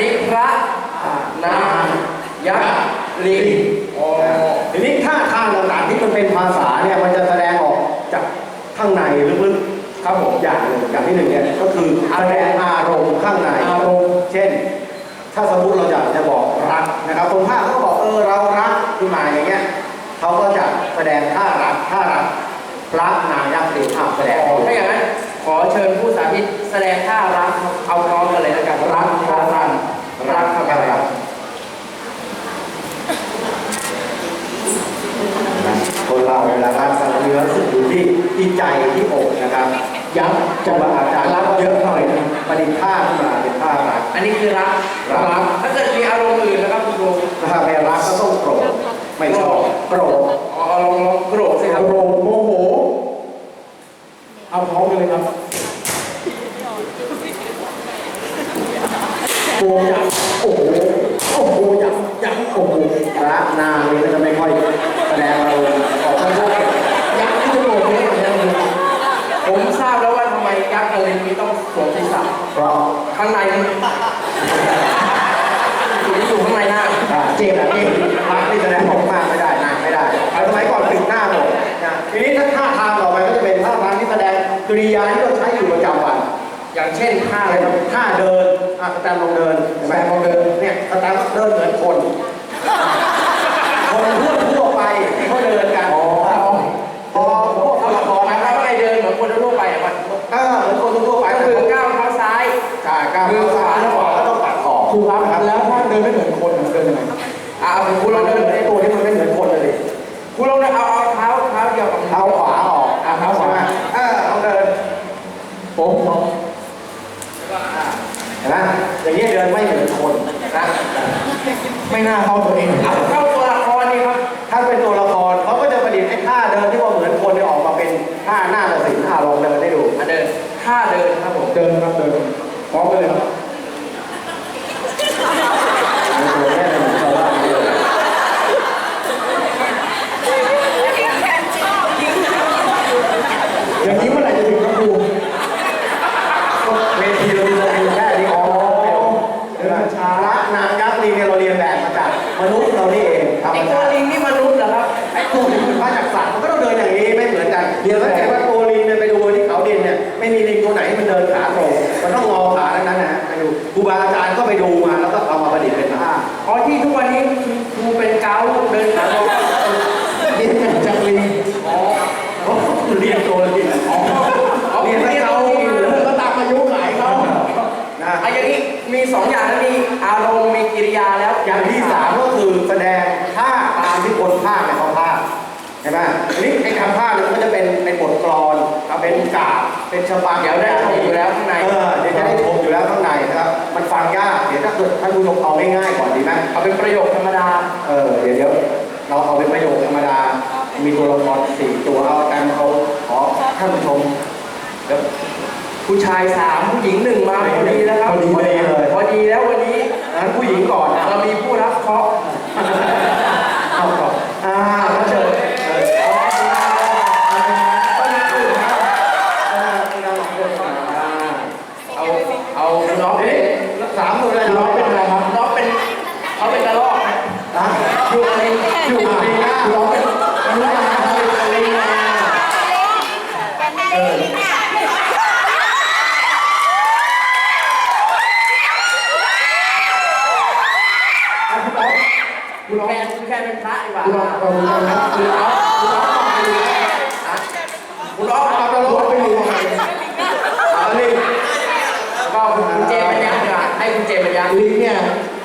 นี้พระนางยักษ์ลิงอ๋อทีนี้ท่าทางต่างๆที่มันเป็นภาษาเนี่ยมันจะแสดงออกจากข้างในลึกๆครับผมอย่างหนึ่งอย่างที่หนึ่งเนี่ยก็คือแสดงอารมณ์ข้างในอารมณ์เช่น ถ้าสมมติเราอยากจะบอกรักนะครับคนภาคเขาบอกเออเรารักขึ้นมาอย่างเงี้ยเขาก็จะแสดงท่ารักท่ารักพระนางยักษ์ลิงอะแสดงอ๋อถ้าอย่างนั้นขอเชิญผู้สาธิตแสดงท่ารักเอาพร้อมกันเลยแล้วกันรักท่ารัก รักครับรักคนเราเวลารักกันเนื้อสึกอยู่ที่ที่ใจที่อกนะครับยักษ์จะมาอาจารย์รักเยอะหน่อยนะประดิษฐ์ท่าขึ้นมาเป็นท่ารักอันนี้คือรักรักถ้าเกิดมีอารมณ์อื่นนะครับคุณครูถ้าไม่รักก็ต้องโกรธไม่ชอบโกรธอ๋อลองลองโกรธสิครับโกรธโมโหเอาพร้อมกันเลยครับ โกรธยักษ์โอ้โหโอ้โหยักษ์ยักษ์โอ้โหพระนางนี่ก็จะไม่ค่อยแสดงอารมณ์ออกข้างนอกยักษ์ที่จะโกรธเนี่ยเนี่ยผมทราบแล้วว่าทำไมยักษ์อะไรนี้ต้องสวมศีรษะเพราะข้างในมันอยู่ที่อยู่ข้างในหน้าเจ็บอะนี่พระนี่แสดงออกมากไม่ได้นางไม่ได้สมัยก่อนปิดหน้าหมดนะทีนี้ถ้าท่าทางต่อไปก็จะเป็นท่าทางที่แสดงกริยาที่เราใช้อยู่ประจำวัน อย่างเช่นท่าอะไรท่าเดิน อะสแตมป์ลงเดินเห็นไหมลงเดินเนี่ยสแตมป์เดินเหมือนคน ไม่น่าเข้าตัวเองเอาเข้าตัวละครนี่ครับ ถ้าเป็นตัวละครเขาก็จะประดิษฐ์ไอ้ท่าเดินที่ว่าเหมือนคนเนี่ยออกมาเป็นท่าหน้าตัดสินท่าลองเดินให้ดูมาเดินท่าเดินครับผม เดินครับเดินพร้อมกันเลยครับ อย่างนี้เมื่อไหร่จะถึงครับครู เวทีเรามีเรามีแค่นี้อ๋อเดินช้าละ นางยักษ์ลิงเนี่ยเราเรียนแบบมาจากมนุษย์เรานี่เองธรรมไอ้ตัวชาติลิงนี่มนุษย์เหรอครับไอ้ตัวที่มันมาจากสัตว์มันก็ต้องเดินอย่างนี้ไม่เหมือนกันเดี๋ยวถ้าเกิดว่าตัวลิงเนี่ยไปดูที่เขาดินเนี่ยไม่มีลิงตัวไหนมันเดินขาตรงมันต้องงอขาทั้งนั้นนะฮะไปดูครูบาอาจารย์ก็ไปดูมาแล้วก็เอามาประดิษฐ์เป็นท่าอ๋อที่ทุกวันนี้ครูเป็นเกาต์เดินขาตรงเรียนแบบจากลิงอ๋อเขาเรียนตัวลิงอ๋ออ๋อเรียนให้เขาเรีกิยนนแล้วก็ตามอายุขายเขานะไอ้อย่างนี้มีสองอย่างนะมีอารมณ์มีกิ ริยาแล้วอย่างที่สามก็คือแสดงท่าตามที่คนภาคเนี่ยเขาภาคเห็นไหมอันนี้ไอ้คำภาคเนี่ยมันก็จะเป็นเป็นบทกลอนเป็นกาบเป็นฉบับเดี๋ยวได้ชมอยู่แล้วข้างในเออเดี๋ยวจะได้ชมอยู่แล้วข้างในนะครับ มันฟังยากเดี๋ยวถ้าเกิดท่านผู้ชมเอาง่ายๆก่อนดีไหมเอาเป็นประโยคธรรมดาเออเดี๋ยวเดี๋ยวเราเอาเป็นประโยคธรรมดา มีตัวละครสี่ตัวเอากันเขาขอท่านผู้ชมเดี๋ยวผู้ชายสามผู้หญิงหนึ่งมาพอดีแล้วครับพอดีเลย พอดีแล้ววันนี้ งั้นผู้หญิงก่อนนะ เรามีผู้รับเคราะห์ เอาก่อนอ่าเขาเชิญเชิญเอา เอาเอาน้อง เอ๊ะ เป็น สามคนเลย น้องเป็นอะไรครับ น้องเป็นเขาเป็นกระรอกนะ อะอยู่ในอยู่ดีนะน้องเป็นอันนี้นะครับเออคุณแค่คุณแค่เป็นพระดีกว่าคุณน้องเราดูกันนะคุณน้องคุณน้องมาดูนะคุณน้องเอาตลกไปดู เอานี่ ก็คุณเจปัญญาดีกว่าให้คุณเจปัญญา ลิงเนี่ย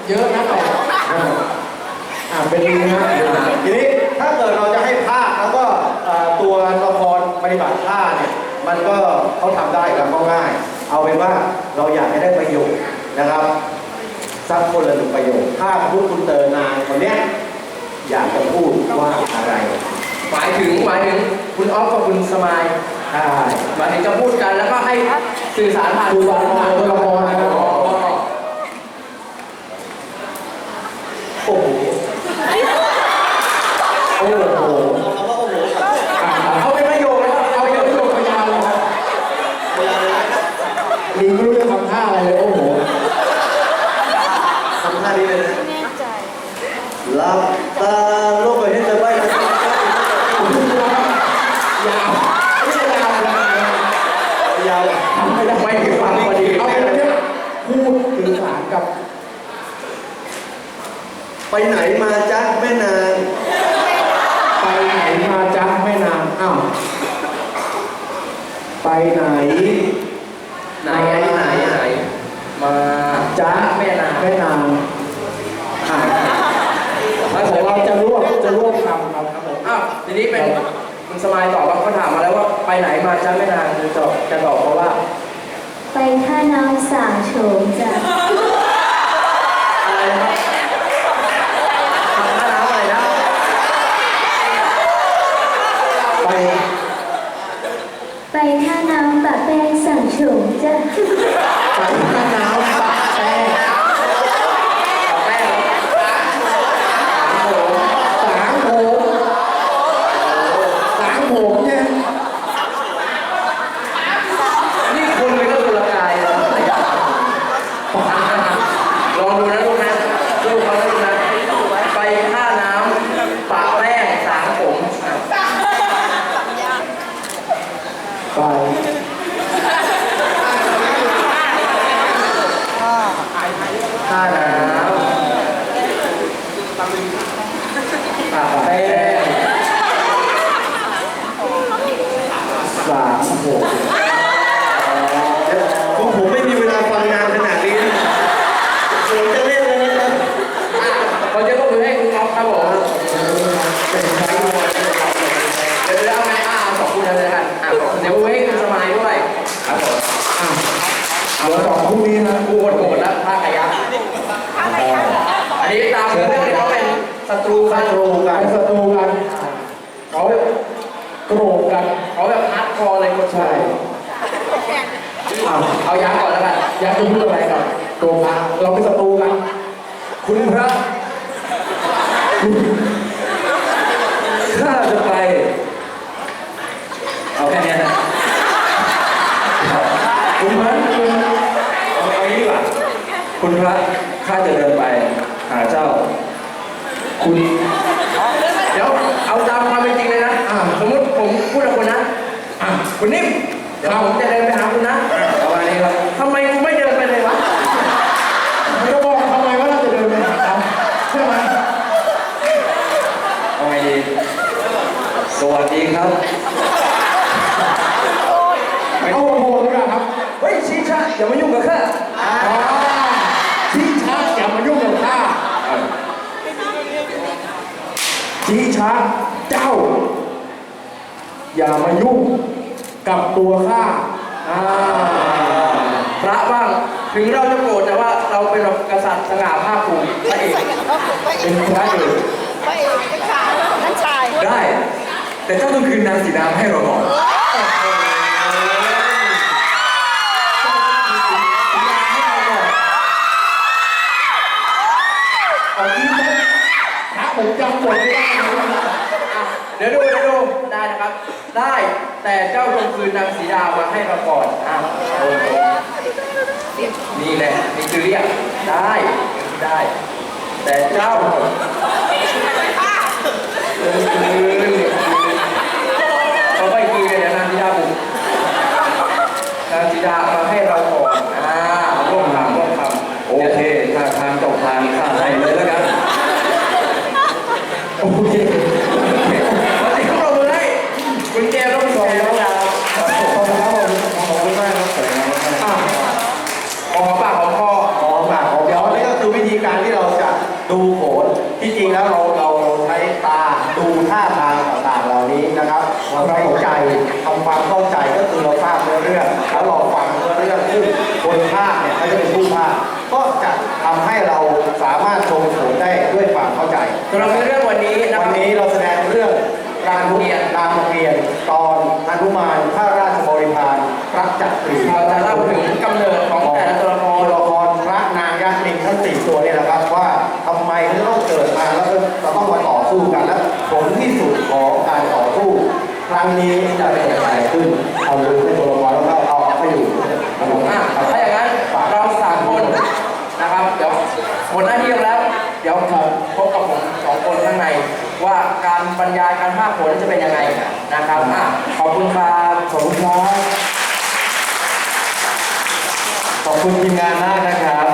เยอะนะแต่อ่าเป็นลิงนะ ทีนี้ถ้าเกิดเราจะให้ภาคแล้วก็เอ่อตัวละครปฏิบัติท่าเนี่ย มันก็เขาทำได้ครับก็ง่าย เอาเป็นว่าเราอยากให้ได้ประโยชน์นะครับสักคนละหนึ่งประโยคถ้าพูดคุณเตอร์นางคนเนี้ยอยากจะพูดว่าอะไรหมายถึงหมายถึงคุณออฟกับคุณสมายใช่หมายถึงจะพูดกันแล้วก็ให้สื่อสารผ่านดูวันผ่านตัวละครนะครับอ๋อโอ้โห โอ้โห เอาเป็นประโยคนะครับเอา เอา ประ เย โย อะ ค โยกพยานเลยครับลิงไม่รู้จะทำท่าอะไรเลยโอ้โห ดีเลยนะ แน่ใจ หลับตาโลกไปให้เธอไปนะ ยาวไม่ใช่ยาวนะ ยาว ทำไม่ได้ ไม่ถึงฟังพอดี เอาเป็นว่าพูดสื่อสารกับ ไปไหนมาจ๊ะแม่นาง ไปไหนมาจ๊ะแม่นางอ้าว ไปไหน ไหนอันไหนไหนมาจ้าแม่นางแม่นางค่ะของเราจะรวบจะรวบคำครับครับผมอ้าวทีนี้เป็นคุณสมายตอบว่าเขาถามมาแล้วว่าไปไหนมาจ้าแม่นางจะตอบจะตอบเขาว่า ไปท่าน้ำสางโฉมจ้ะ อะไรนะครับทำท่าน้ำอะไรนะ ไป ไปท่าน้ำปะแป้งสางโฉมจ้ะ ไปท่าน้ำปะแป้ง แม่เหรอ สางผมสางผมเนี่ย นี่คุณเป็นก็ตุลกายเลยนะลองดูนะลูกนะลูกเขานะลูกนะไปท่าน้ำปะแป้งสางผมอะ ไป ท่าน้ำปะแป้ง สางผม ผมผมไม่มีเวลาฟังงานขนาดนี้นะผมจะเล่นเลยนะครับ ขอจะก็มือให้คุณน้องครับผมเดี๋ยวเอาไงอ่าขอบคุณเลยกันอ่าขอบคุณเดี๋ยวมือให้คุณสมายด้วยครับผม อะเดี๋ยวสองคู่นี้นะ กูโหดโหดแล้วท่ากายักอันนี้ตามเรื่องที่เขาเป็น ศัตรูกันโรงกักานรศัตรูกันเขาโกรธกันเขาแบบฮาร์ดคอร์เลยคนใช่อะเอายักษ์ก่อนแล้วกันอยากจะพูดอะไรกับโกรธมาเราเป็นศัตรูกัน คุณพระข้าจะไป เอาแค่นี้นะคุณพระคุณเอาเอางี้ดีกว่าคุณพระข้าจะเดินไปหาเจ้า คุณ เดี๋ยวเอาตามความเป็นจริงเลยนะ อ่า สมมติผมพูดกับคุณนะ อะ คุณนิ่มเดี๋ยวผมจะเดินไปหาคุณนะประมาณนี้ครับทำไมคุณไม่เดินไปเลยวะไม่ต้องบอกทำไมว่าเราจะเดินไปหาเขาใช่ไหมเอาไงดี สวัสดีครับเอาโหดดีกว่าครับ เฮ้ยชีชาอย่ามายุ่งกับข้าอ่าชี้ช้าอย่ามายุ่งกับข้าชี้ช้าเจ้า อย่ามายุ่ง กับตัวข้าอ่าพระบ้างถึงเราจะโกรธแต่ว่าเราเป็นแบบกษัตริย์สง่าภาคภูมิพระเอกเป็นพระเอกไปเอกเป็นชายนั่นชายได้ แต่เจ้าต้องคืนนางสีดาให้เราก่อนเอาที่ไหมพระผมจำบทไม่ได้เดี๋ยวดูเดี๋ยวดูได้นะครับ ได้ แต่เจ้าจงคืนนางสีดามาให้เราก่อนอะโอ้โหนี่แหละนี่คือเรียกได้ได้ แต่เจ้าเออคืนเขาไปคืนเลยนะนางสีดาบุกนางสีดามาให้เราก่อนอ่าร่วมคำร่วมคำโอเคถ้าทางตกทางข้าให้เลยแล้วกัน โอเค วันนี้เขาปรบมือให้คุณเจมส์และคุณชมนะครับ ขอบคุณครับผม ขอบคุณมากครับสวยงามมาก อะ หอมปากหอมคอ หอมปากหอมเดี๋ยวนี่ก็คือวิธีการที่เราจะดู โขนที่จริงแล้วเราเราเราใช้ตาดูท่าทางต่างๆเหล่านี้นะครับเราใช้ใจทำความเข้าใจก็คือเราทราบเนื้อเรื่องแล้วเราฟังเนื้อเรื่องซึ่งคนภาคเนี่ยเขาจะเป็นผู้ภาคก็จะทำให้เราสามารถชมโขนได้ด้วยความเข้าใจสำหรับเรื่องวันนี้นะควัรันบนี้เราแสดงเรื่องรามเกียรติรามเกียรติตอนอนุมานพระราชบริพารพระจักรีเราจะเล่าถึงกำเนิด สู้กันและผลที่สุดของการต่อสู้ครั้งนี้จะเป็นอย่างไรขึ้นเอาดูในตัวละครแล้วก็เอาไปอยู่ครับผมอะถ้าอย่างนั้นเราสามคนนะครับเดี๋ยวหมดหน้าที่แล้ว เดี๋ยวผมพบกับผมสองคนข้างใน ว่าการบรรยายการภาคผลจะเป็นยังไงนะครับอะขอบคุณครับขอบคุณครับขอบคุณทีมงานมากนะครับ